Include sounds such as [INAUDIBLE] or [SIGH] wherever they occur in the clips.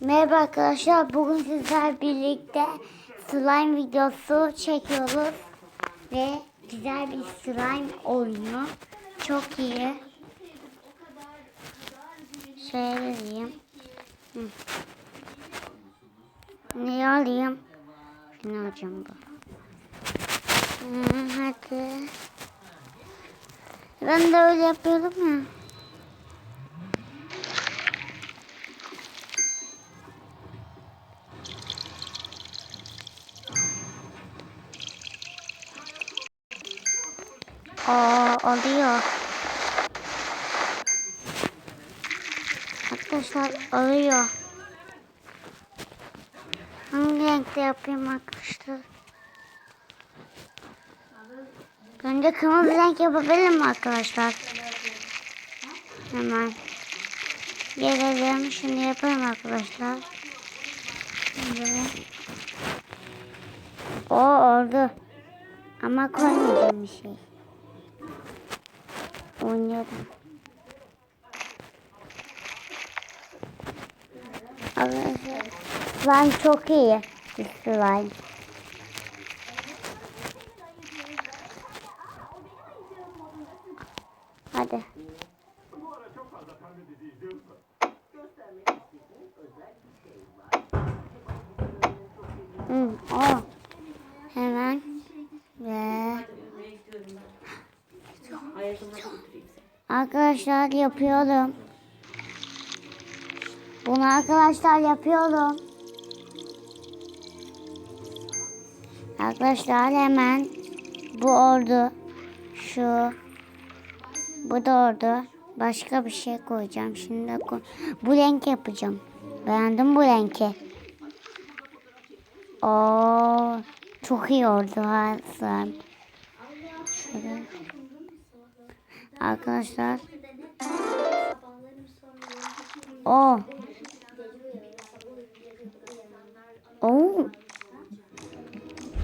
Merhaba arkadaşlar. Bugün sizler birlikte slime videosu çekiyoruz. Ve güzel bir slime oyunu. Çok iyi. Şöyle vereyim. Ne alayım? Şunu alacağım bu. Hı, hadi. Ben de öyle yapıyorum ya. Aa, alıyor. Arkadaşlar alıyor. Hangi renkte yapayım arkadaşlar? Bence kırmızı renk yapabilirim arkadaşlar? Hemen. Gelelim. Şimdi yapalım arkadaşlar. Şimdi. O oldu. Ama koymayacağım bir şey. Arkadaşlar slime çok iyi. Slime. Hadi. Hmm, o. Hemen ve Arkadaşlar yapıyorum. Bunu arkadaşlar yapıyorum. Arkadaşlar hemen bu oldu. Şu. Bu da oldu. Başka bir şey koyacağım. Şimdi ko- bu renk yapacağım. Beğendim bu renki. Oo, çok iyi oldu Hasan. Şöyle. Arkadaşlar. O. Oo.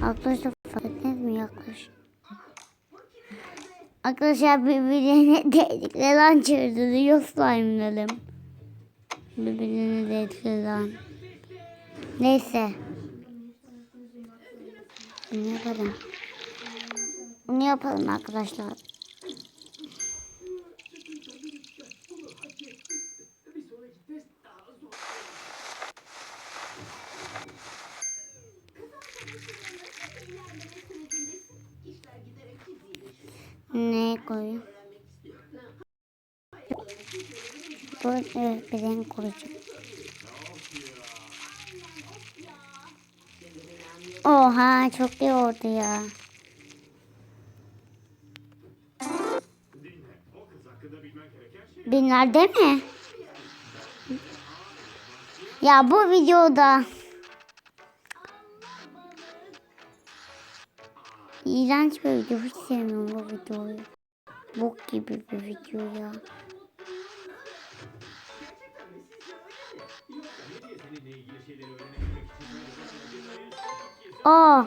Arkadaşlar fark ettiniz mi yaklaş? Arkadaşlar birbirine [LAUGHS] değdikleri lan çırdırıyor slime'larım. Birbirine değdikleri lan. Neyse. Bunu yapalım. Bunu yapalım arkadaşlar. Ne koyayım? Bu evet bir renk koyacağım. Oha çok iyi oldu ya. Binlerde mi? Ya bu videoda İğrenç bir video. Hiç sevmiyorum bu videoyu. Bok gibi bir video ya. Aa,